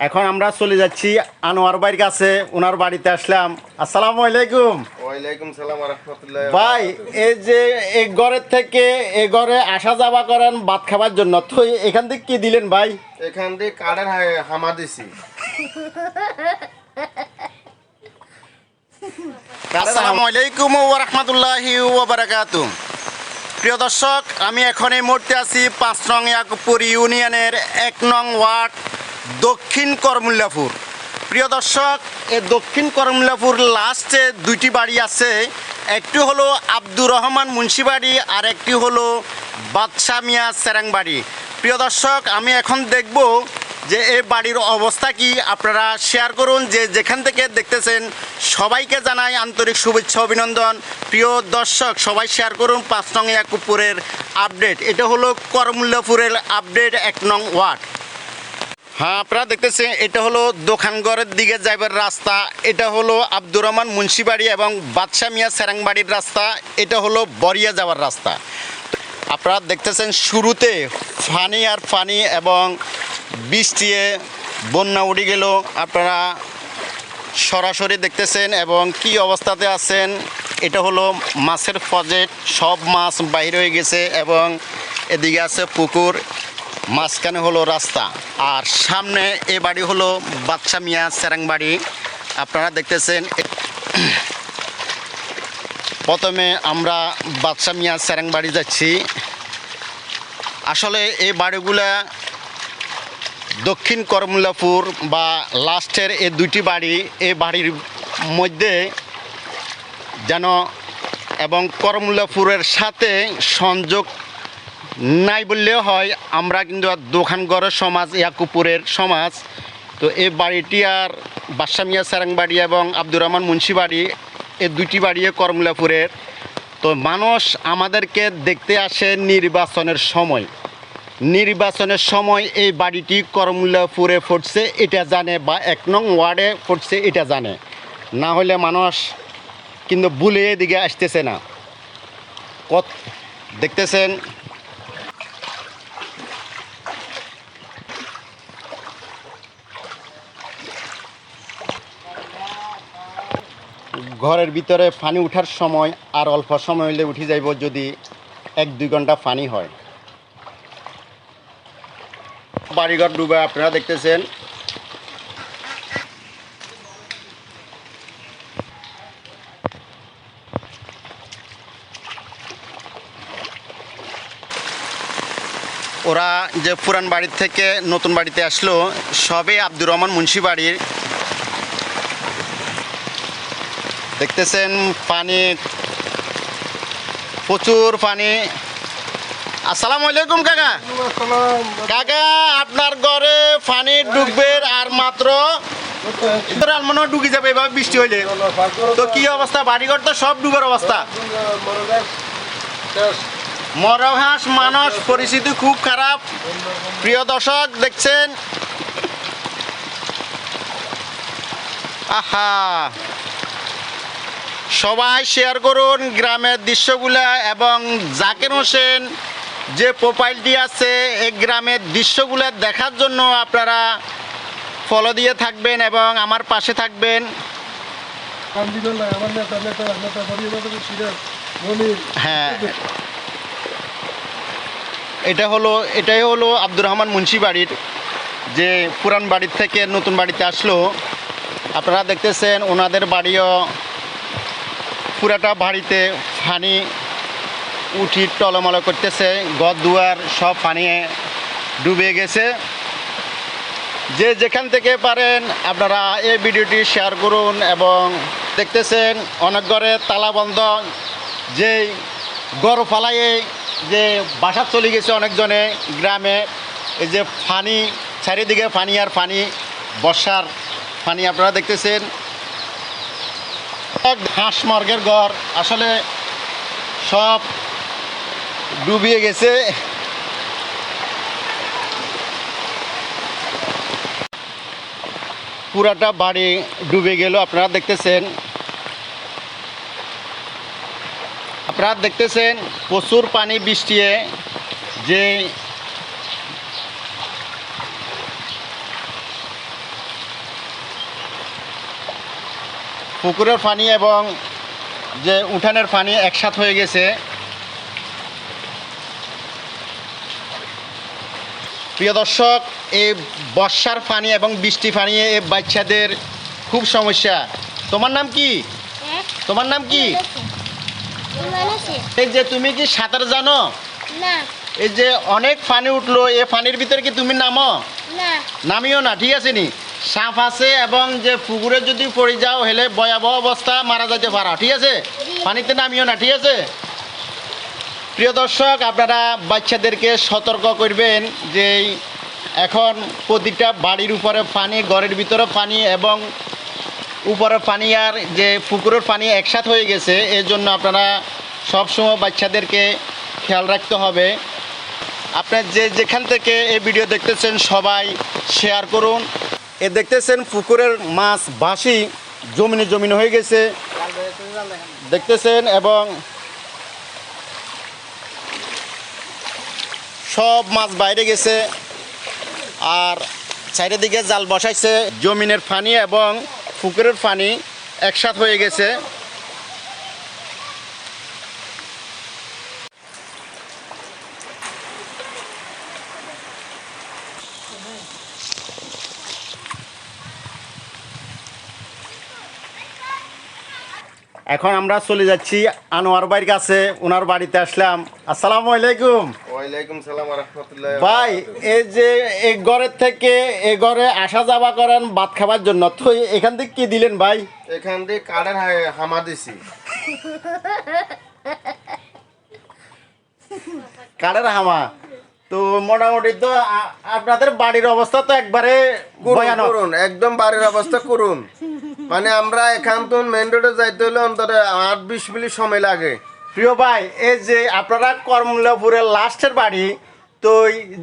এখন আমরা চলে যাচ্ছি আনোয়ার ভাইয়ের কাছে ওনার বাড়িতে আসলাম। আসসালামু আলাইকুম। ওয়ালাইকুম সালাম রহমতুল্লাহ ভাই এই যে এই ঘরের থেকে এই ঘরে আসা যাওয়া করেন ভাত খাবার জন্য তো এখান থেকে কি দিলেন ভাই? এখান থেকে কাঠের হামা দিছি। আসসালামু আলাইকুম ওয়া রাহমাতুল্লাহি ওয়া বারাকাতু প্রিয় দর্শক আমি এখন এই মুহূর্তে আছি পাঁচ নং ইয়াকুবপুর ইউনিয়নের এক নং ওয়ার্ড দক্ষিণ করমুল্লাপুর। প্রিয় দর্শক, এ দক্ষিণ করমুল্লাপুর লাস্টে দুইটি বাড়ি আছে। একটি হলো আব্দুর রহমান মুন্সি বাড়ি, আর একটি হলো বাদশাহ মিয়া সেরাং বাড়ি। প্রিয় দর্শক, আমি এখন দেখব যে এই বাড়ির অবস্থা কি। আপনারা শেয়ার করুন যে যেখান থেকে দেখতেছেন, সবাইকে জানাই আন্তরিক শুভেচ্ছা, অভিনন্দন। প্রিয় দর্শক, সবাই শেয়ার করুন পাঁচ নং ইয়াকুবপুরের আপডেট এটা হলো করমুল্লাপুরের আপডেট এক নং ওয়ার্ড। হ্যাঁ আপনারা দেখতেছেন, এটা হলো দোকানগড়ের দিকে যাইবার রাস্তা। এটা হলো আব্দুর রহমান মুন্সিবাড়ি এবং বাদশাহ মিয়া সেরাংবাড়ির রাস্তা। এটা হলো বরিয়া যাওয়ার রাস্তা। আপনারা দেখতেছেন, শুরুতে ফানি আর ফানি এবং বৃষ্টিয়ে বন্যা উঠে গেল। আপনারা সরাসরি দেখতেছেন এবং কি অবস্থাতে আছেন, এটা হলো মাছের প্রজেক্ট। সব মাছ বাইরে হয়ে গেছে এবং এদিকে আছে পুকুর। মাঝখানে হলো রাস্তা, আর সামনে এ বাড়ি হলো বাদশা মিয়া সেরাং বাড়ি। আপনারা দেখতেছেন প্রথমে আমরা বাদশা মিয়া সেরাং বাড়ি যাচ্ছি। আসলে এই বাড়িগুলা দক্ষিণ করমুল্লাপুর বা লাস্টের এই দুইটি বাড়ি এই বাড়ির মধ্যে যেন এবং করমুল্লাপুরের সাথে সংযোগ নাই বললেও হয় আমরা কিন্তু আর দোকানগড়ের সমাজ, ইয়াকুপুরের সমাজ। তো এই বাড়িটি আর বাদশা মিয়া সারাং বাড়ি এবং আব্দুর রহমান মুন্সি বাড়ি এই দুইটি বাড়ি করমুল্লাপুরের তো মানুষ আমাদেরকে দেখতে আসে নির্বাচনের সময়। নির্বাচনের সময় এই বাড়িটি করমুল্লাপুরে ফুটছে, এটা জানে বা এক নং ওয়ার্ডে ফুটছে, এটা জানে। না হলে মানুষ কিন্তু ভুলে এদিকে আসতেছে না। কত দেখতেছেন ঘরের ভিতরে পানি উঠার সময় আর অল্প সময় হলে উঠে যাইব যদি এক, দুই ঘণ্টা পানি হয়। বাড়িঘর ডুবে আপনারা দেখতেছেন। ওরা যে পুরান বাড়ির থেকে নতুন বাড়িতে আসলো, সবে আব্দুর রহমান মুন্সি বাড়ির দেখতেছেন পানি প্রচুর পানি। আসসালামু আলাইকুম কাকা। কাকা আপনার ঘরে পানি ডুববে আর মাত্র মনে ডুবে যাবে এভাবে বৃষ্টি হইলে। তো কি অবস্থা? বাড়িঘর তো সব ডুবের অবস্থা। মরহাস মানুষ পরিস্থিতি খুব খারাপ। প্রিয় দর্শক দেখছেন? আহা! সবাই শেয়ার করুন গ্রামের দৃশ্যগুলা এবং জাকির হোসেন যে প্রোফাইলটি আছে, এই গ্রামের দৃশ্যগুলো দেখার জন্য আপনারা ফলো দিয়ে থাকবেন এবং আমার পাশে থাকবেন। হ্যাঁ। এটা হলো, এটাই হলো আব্দুর রহমান মুন্সি বাড়ির যে পুরান বাড়ির থেকে নতুন বাড়িতে আসলো। আপনারা দেখতেছেন ওনাদের বাড়িও পুরাটা বাড়িতে পানি উঠি টলমল করতেছে ঘর দুয়ার সব পানি ডুবে গেছে। যে যেখান থেকে পারেন আপনারা এই ভিডিওটি শেয়ার করুন এবং দেখতেছেন অনেক ঘরে তালা বন্ধ। যে গড় ফালাইয়ে যে বাসা চলে গেছে অনেকজনে গ্রামে, এই যে ফানি, চারিদিকে পানি আর পানি বর্ষার পানি আপনারা দেখতেছেন। এক হাঁস মর্গের ঘর। আসলে সব ডুবিয়ে গেছে। পুরাটা বাড়ি ডুবে গেল, আপনারা দেখতেছেন। আপনারা দেখতেছেন প্রচুর পানি বৃষ্টিয়ে যে পুকুরের পানি এবং যে উঠানের পানি একসাথ হয়ে গেছে। প্রিয় দর্শক এই বর্ষার পানি এবং বৃষ্টি পানি এই বাচ্চাদের খুব সমস্যা। তোমার নাম কি? হ্যাঁ। তোমার নাম কি? এই যে তুমি কি সাঁতার জানো? এই যে অনেক পানি উঠল এই পানির ভিতরে কি তুমি নামো? নামিও না ঠিক আছে নি? সাপ আছে এবং যে পুকুরে যদি পড়ে যাও, হেলে ভয়াবহ অবস্থা, মারা যেতে পারো। ঠিক আছে? পানিতে নামিও না, ঠিক আছে? প্রিয় দর্শক, আপনারা বাচ্চাদেরকে সতর্ক করবেন যে এখন প্রতিটা বাড়ির উপরে পানি, ঘরের ভিতরে পানি এবং উপরে পানি আর যে পুকুরের পানি একসাথ হয়ে গেছে, এর জন্য আপনারা সবসময় বাচ্চাদেরকে খেয়াল রাখতে হবে। আপনার যে যেখান থেকে এই ভিডিও দেখতেছেন, সবাই শেয়ার করুন। এ দেখতেছেন পুকুরের মাছ বাসি জমিনে জমিন হয়ে গেছে। দেখতেছেন এবং সব মাছ বাইরে গেছে আর চারিদিকে দিকে জাল বসাইছে। জমিনের পানি এবং পুকুরের পানি একসাথ হয়ে গেছে। এখন আমরা চলে যাচ্ছি আনোয়ার ভাইয়ের কাছে ওনার বাড়িতে আসলাম। আসসালামু আলাইকুম। ওয়ালাইকুম সালাম রহমতুল্লাহ ভাই এই যে এই ঘরের থেকে এই ঘরে আসা যাওয়া করেন ভাত খাবার জন্য তো এখান থেকে কি দিলেন ভাই? এখান দিয়ে কাঠের হামা দিছি। কাঠের হামা? তো মোটামুটি তো আপনাদের বাড়ির অবস্থা তো একবারে করুন একদম বাড়ির অবস্থা করুন। মানে আমরা এখান তো মেন রোডে যাইতে হলে অন্তত আট বিশ মিনিট সময় লাগে। প্রিয় ভাই এই যে আপনারা কর্মলাপুরের লাস্টের বাড়ি তো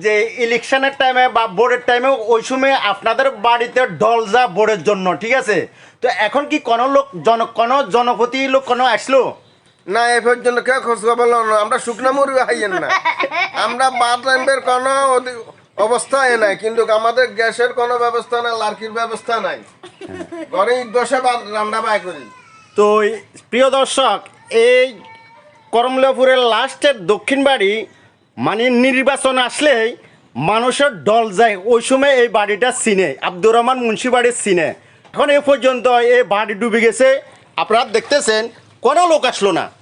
যে ইলেকশনের টাইমে বা বোর্ডের টাইমে ওই সময় আপনাদের বাড়িতে ডল যা বোর্ডের জন্য ঠিক আছে? তো এখন কি কোনো লোক জন কোনো জনপতি লোক কোনো আসলো? না এ পর্যন্ত কেউ খোঁজ খবর না আমরা শুকনা মুরগি খাইয়েন না। আমরা বাদ রান্নার কোনো অধি- অবস্থা এ নাই কিন্তু আমাদের গ্যাসের কোনো ব্যবস্থা নাই, লার্কির ব্যবস্থা নাই। ঘরে ইট বসে রান্না বাই করি। তো প্রিয় দর্শক, এই করমলাপুরের লাস্টের দক্ষিণ বাড়ি মানে নির্বাচন আসলেই মানুষের দল যায়। ওই সময় এই বাড়িটা চিনে আব্দুর রহমান মুন্সি বাড়ির চিনে এখন এ পর্যন্ত এই বাড়ি ডুবে গেছে। আপনারা দেখতেছেন, কোনো লোক আসলো না।